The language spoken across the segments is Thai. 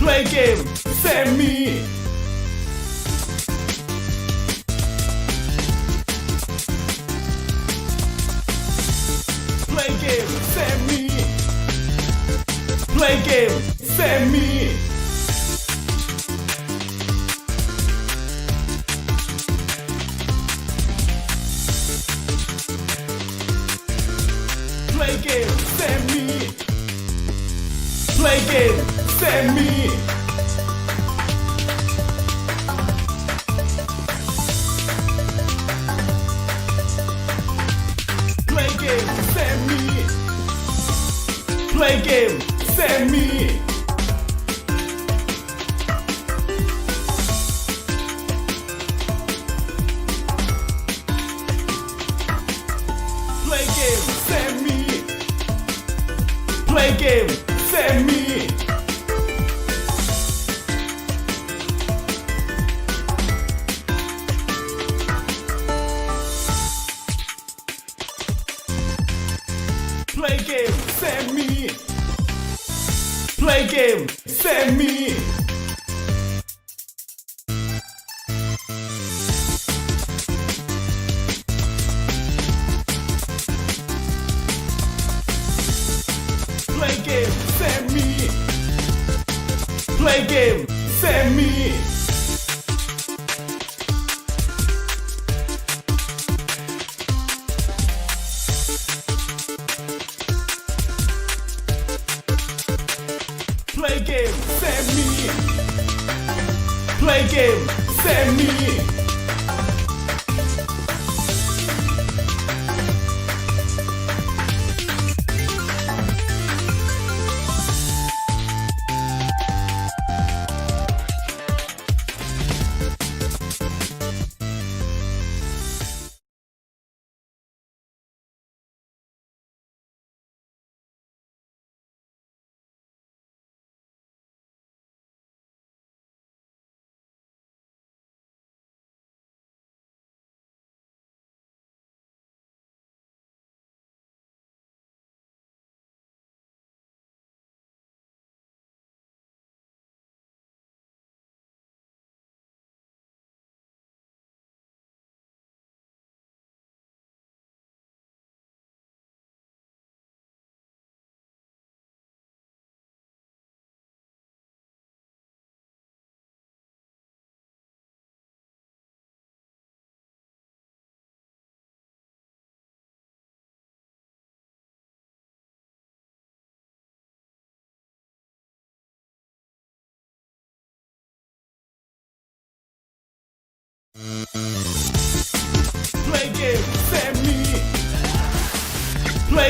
Play game, save me! Play game, save me! Play game, save me! Play game, save me! Play game! send me. Play game, send me. Play game, send me. Play game, send me. Play game, send me. Send me game, Send me.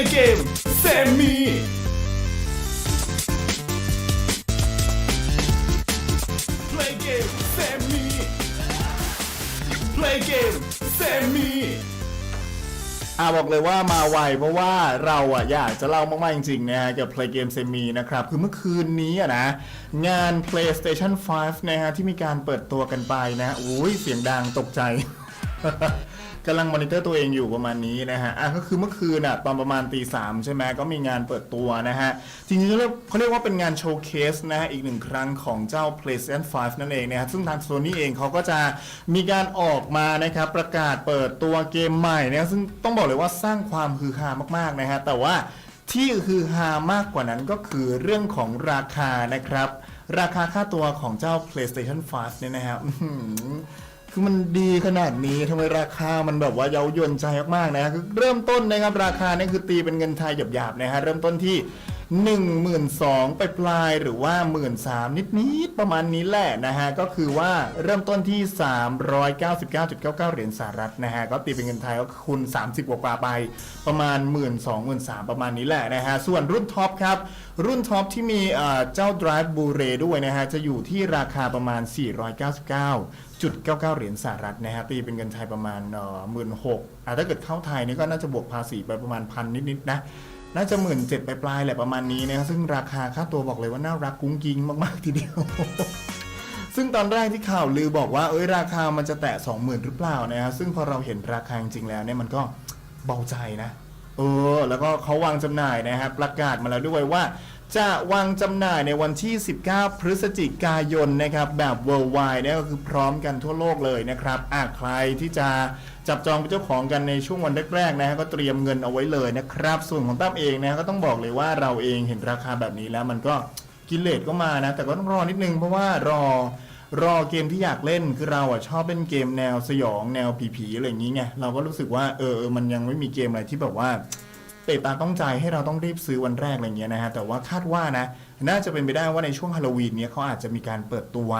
Play game Semi Play game Semi Play game Semi อ่าบอกเลยว่ามาไวเพราะว่าเราอะอยากจะเล่ามากๆจริงๆนะฮะเกี่ยวกับ Play Game Semi นะครับ คือเมื่อคืนนี้อะนะ งาน PlayStation 5 นะฮะ ที่มีการเปิดตัวกันไปนะอุ้ยเสียงดังตกใจ กำลังมอนิเตอร์ตัวเองอยู่ประมาณนี้นะฮะอะก็คือเมื่อคืนอะตอนประมาณตีสามใช่ไหมก็มีงานเปิดตัวนะฮะ จริงๆเขาเรียกเขาเรียกว่าเป็นงานโชว์เคสนะฮะ อีกหนึ่งครั้งของเจ้า PlayStation 5 นั่นเองนะฮะ ซึ่งทางโซนี่เองเขาก็จะมีการออกมานะครับ ประกาศเปิดตัวเกมใหม่นะซึ่งต้องบอกเลยว่าสร้างความฮือฮามากๆนะฮะ แต่ว่าที่ฮือฮามากกว่านั้นก็คือเรื่องของราคานะครับ ราคาค่าตัวของเจ้า PlayStation 5 เนี่ยนะฮะอื้อหือ คือมันดีขนาดนี้ทำไมราคามันแบบว่าเย้ายวนใจมากๆนะคือเริ่มต้นนะครับราคาเนี่ยคือตีเป็นเงินไทยหยาบๆนะฮะเริ่มต้นที่ 1 2 0 0 0ไปปลายหรือว่า 1 3ื่นนิดๆประมาณนี้แหละนะฮะ ก็คือว่าเริ่มต้นที่ 399.99 เหรียญสหรัฐนะฮะ ก็ตีเป็นเงินไทยก็คูณ 30 กว่าไป ประมาณ 1 2 0 0 0 1 3 0 0ประมาณนี้แหละนะฮะ ส่วนรุ่นท็อปครับ รุ่นท็อปที่มีเจ้า Drive b u r e ด้วยนะฮะ จะอยู่ที่ราคาประมาณ 499จุด99เหรียญสหรัฐนะฮะตีเป็นเงินไทยประมาณเอ่อหมื่นหกอะถ้าเกิดเข้าไทยนี่ก็น่าจะบวกภาษีไปประมาณพันนิดๆนะ น่าจะหมื่นเจ็ดปลายๆแหละประมาณนี้นะครับซึ่งราคาค่าตัวบอกเลยว่าน่ารักกุ้งกิ้งมากๆทีเดียว ซึ่งตอนแรกที่ข่าวลือบอกว่าเอ้ยราคามันจะแตะ 20,000 หรือเปล่านะครับซึ่งพอเราเห็นราคาจริงแล้วเนี่ยมันก็เบาใจนะ เออ แล้วก็เขาวางจำหน่ายนะครับประกาศมาแล้วด้วยว่า จะวางจำหน่ายในวันที่ 19 พฤศจิกายนนะครับ แบบ worldwide เนี่ยก็คือพร้อมกันทั่วโลกเลยนะครับอะใครที่จะจับจองเป็นเจ้าของกันในช่วงวันแรกๆนะฮะก็เตรียมเงินเอาไว้เลยนะครับ ส่วนของตั้มเองนะฮะก็ต้องบอกเลยว่าเราเองเห็นราคาแบบนี้แล้วมันก็กิเลสก็มานะ แต่ก็ต้องรอนิดนึงเพราะว่ารอรอเกมที่อยากเล่นคือเราอะชอบเล่นเกมแนวสยองแนวผีๆอะไรอย่างงี้ไงเราก็รู้สึกว่าเออเออมันยังไม่มีเกมอะไรที่แบบว่า ตะตาต้องใจให้เราต้องรีบซื้อวันแรกอะไรเงี้ยนะฮะแต่ว่าคาดว่านะน่าจะเป็นไปได้ว่าในช่วงฮาโลวีนเนี้ยเขาอาจจะมีการเปิดตัว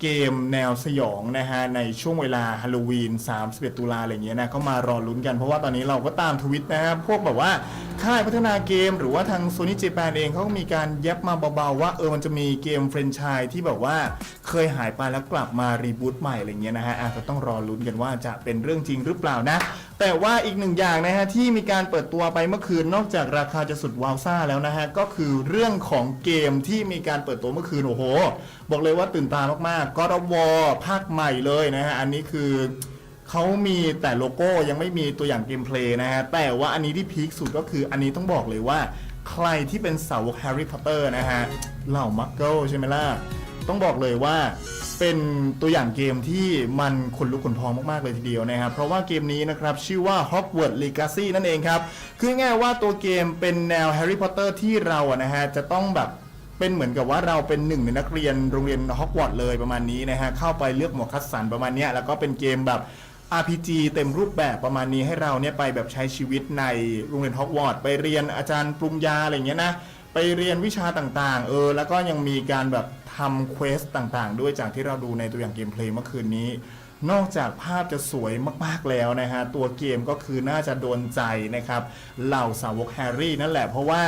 เกมแนวสยองนะฮะในช่วงเวลาฮาโลวีน 31 ตุลาอะไรเงี้ยนะก็มารอลุ้นกันเพราะว่าตอนนี้เราก็ตามทวิตนะฮะพวกแบบว่าค่ายพัฒนาเกมหรือว่าทางโซนี่เจแปนเองเขาก็มีการแยบมาเบาๆ ว่าเออมันจะมีเกมเฟรนไชส์ที่แบบว่าเคยหายไปแล้วกลับมารีบูตใหม่อะไรเงี้ยนะฮะอะก็ต้องรอลุ้นกันว่าจะเป็นเรื่องจริงหรือเปล่านะ แต่ว่าอีกหนึ่งอย่างนะฮะที่มีการเปิดตัวไปเมื่อคืนนอกจากราคาจะสุดวาวซ่าแล้วนะฮะก็คือเรื่องของเกมที่มีการเปิดตัวเมื่อคืนโอ้โห บอกเลยว่าตื่นตามากๆก็รวอภาคใหม่เลยนะฮะอันนี้คือเขามีแต่โลโก้ยังไม่มีตัวอย่างเกมเพลย์นะฮะแต่ว่าอันนี้ที่พีคสุดก็คืออันนี้ต้องบอกเลยว่า ใครที่เป็นสาวกแฮร์รี่พอตเตอร์นะฮะเหล่ามักเกิลใช่ไหมล่ะ ต้องบอกเลยว่าเป็นตัวอย่างเกมที่มันขนลุกขนพองมาก ๆ เลยทีเดียวนะครับ เพราะว่าเกมนี้นะครับ ชื่อว่า Hogwarts Legacy นั่นเองครับ คือง่ายว่าตัวเกมเป็นแนว Harry Potter ที่เราอะนะฮะ จะต้องแบบเป็นเหมือนกับว่าเราเป็นหนึ่งในนักเรียนโรงเรียนฮอกวอตส์เลยประมาณนี้นะฮะ เข้าไปเลือกหมวกคัดสรรประมาณนี้แล้วก็เป็นเกมแบบ RPG เต็มรูปแบบประมาณนี้ให้เราเนี่ยไปแบบใช้ชีวิตในโรงเรียนฮอกวอตส์ไปเรียนอาจารย์ปรุงยาอะไรเงี้ยนะไปเรียนวิชาต่างๆ เออ แล้วก็ยังมีการแบบ ทำเควสต่างๆ ด้วยจากที่เราดูในตัวอย่างเกมเพลย์เมื่อคืนนี้ นอกจากภาพจะสวยมากๆแล้วนะฮะ ตัวเกมก็คือน่าจะโดนใจนะครับ เหล่าสาวกแฮร์รี่นั่นแหละเพราะว่า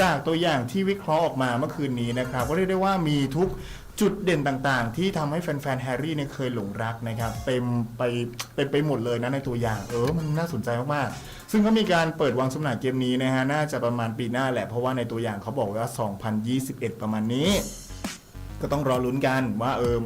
จากตัวอย่างที่วิเคราะห์ออกมาเมื่อคืนนี้นะครับ ก็เรียกได้ว่ามีทุกจุดเด่นต่างๆ ที่ทำให้แฟนๆแฮร์รี่เนี่ยเคยหลงรักนะครับเต็มไปเต็มไปหมดเลยนะในตัวอย่าง เออมันน่าสนใจมากๆ ซึ่งก็มีการเปิดวางจำหน่ายเกมนี้นะฮะน่าจะประมาณปีหน้าแหละ เพราะว่าในตัวอย่างเขาบอกว่า 2021 ประมาณนี้ ก็ต้องรอลุ้นกันว่าเออ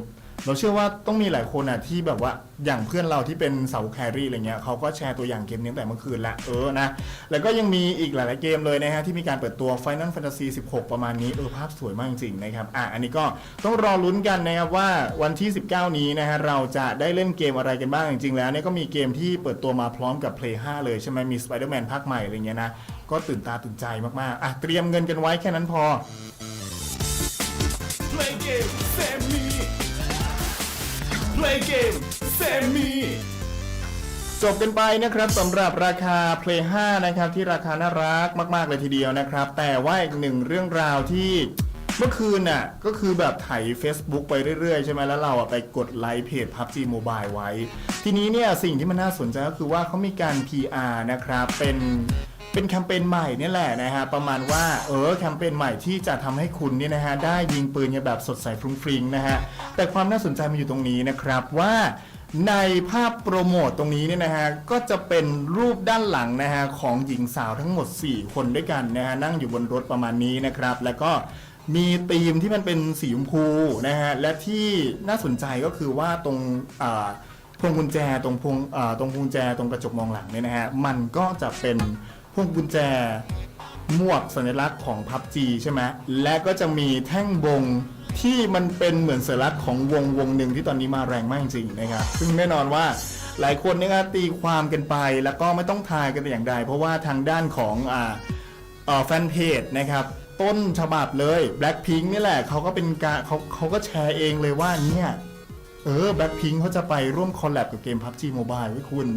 เราเชื่อว่าต้องมีหลายคนอะที่แบบว่าอย่างเพื่อนเราที่เป็นเสาแครี่อะไรเงี้ยเขาก็แชร์ตัวอย่างเกมนี้ตั้งแต่เมื่อคืนละเออนะ แล้วก็ยังมีอีกหลาย ๆ เกมเลยนะฮะที่มีการเปิดตัว Final Fantasy 16 ประมาณนี้ เออ ภาพสวยมากจริง ๆ นะครับ อะ อันนี้ก็ต้องรอลุ้นกันนะครับว่าวันที่ 19 นี้นะฮะเราจะได้เล่นเกมอะไรกันบ้างจริง ๆ แล้วเนี่ยก็มีเกมที่เปิดตัวมาพร้อมกับ Play 5 เลยใช่ไหมมี Spider-Man ภาคใหม่อะไรเงี้ยนะก็ตื่นตาตื่นใจมากๆอะเตรียมเงินกันไว้แค่นั้นพอ Play game Sammy Play game Sammy จบกันไปนะครับสำหรับราคา Play 5 นะครับ ที่ราคาน่ารักมาก ๆ เลยทีเดียวนะครับ แต่ว่าอีกหนึ่งเรื่องราวที่เมื่อคืนน่ะก็คือแบบไถ Facebook ไปเรื่อย ๆ ใช่ไหมแล้วเราอะไปกดไลค์เพจ PUBG Mobile ไว้ ทีนี้เนี่ยสิ่งที่มันน่าสนใจก็คือว่าเขามีการ PR นะครับ เป็น เป็นแคมเปญใหม่เนี่ยแหละนะฮะประมาณว่าเออแคมเปญใหม่ที่จะทำให้คุณเนี่ยนะฮะได้ยิงปืนแบบสดใสฟรุ้งฟริงนะฮะแต่ความน่าสนใจมันอยู่ตรงนี้นะครับว่าในภาพโปรโมตตรงนี้เนี่ยนะฮะก็จะเป็นรูปด้านหลังนะฮะของหญิงสาวทั้งหมด 4 คนด้วยกันนะฮะนั่งอยู่บนรถประมาณนี้นะครับ แล้วก็มีธีมที่มันเป็นสีชมพูนะฮะและที่น่าสนใจก็คือว่าตรงพวงกุญแจตรงพวงตรงพวงกุญแจตรงกระจกมองหลังเนี่ยนะฮะมันก็จะเป็น พวงกุญแจหมวกสัญลักษณ์ของพับจีใช่ไหมและก็จะมีแท่งบงที่มันเป็นเหมือนสัญลักษณ์ของวงวงหนึ่งที่ตอนนี้มาแรงมากจริงๆนะครับซึ่งแน่นอนว่าหลายคนเนี่ยก็ตีความกันไปแล้วก็ไม่ต้องทายกันแต่อย่างใด เพราะว่าทางด้านของอ่าแฟนเพจนะครับต้นฉบับเลย Blackpink นี่แหละเขาก็เป็นการเขาเขาก็แชร์เองเลยว่าเนี่ยเออแบ็คพิงเขาจะไปร่วมคอลแลบกับเกม PUBG Mobile ไว้คุณ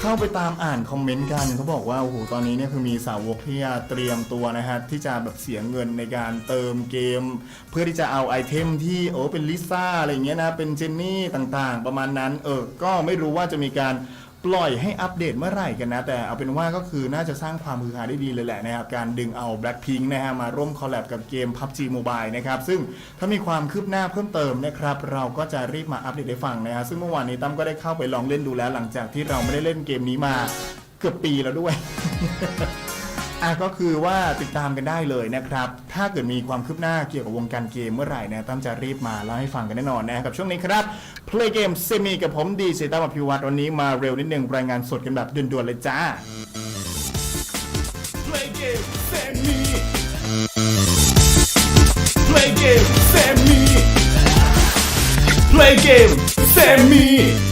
เข้าไปตามอ่านคอมเมนต์กันเขาบอกว่าโอ้โหตอนนี้เนี่ยคือมีสาวกที่จะเตรียมตัวนะฮะที่จะแบบเสียเงินในการเติมเกม เพื่อที่จะเอาไอเทมที่โอ้เป็นลิซ่าอะไรอย่างเงี้ยนะเป็นเจนนี่ต่างๆ ประมาณนั้นเออก็ไม่รู้ว่าจะมีการ ปล่อยให้อัปเดตเมื่อไหร่กันนะ แต่เอาเป็นว่าก็คือน่าจะสร้างความฮือฮาได้ดีเลยแหละนะครับ การดึงเอา Blackpink นะฮะมาร่วมคอลแลบกับเกม PUBG Mobile นะครับ ซึ่งถ้ามีความคืบหน้าเพิ่มเติมนะครับ เราก็จะรีบมาอัปเดตให้ฟังนะฮะซึ่งเมื่อวานนี้ตั้มก็ได้เข้าไปลองเล่นดูแล้ว หลังจากที่เราไม่ได้เล่นเกมนี้มาเกือบปีแล้วด้วย อะก็คือว่าติดตามกันได้เลยนะครับ ถ้าเกิดมีความคืบหน้าเกี่ยวกับวงการเกมเมื่อไหร่นะตั้มจะรีบมาเล่าให้ฟังกันแน่นอนนะกับช่วงนี้ครับ Play Game Semi กับผมดีเซต้าอภิวัตวันนี้มาเร็วนิดหนึ่งรายงานสดกันแบบด่วนๆเลยจ้า Play game Sammy game semi play game semi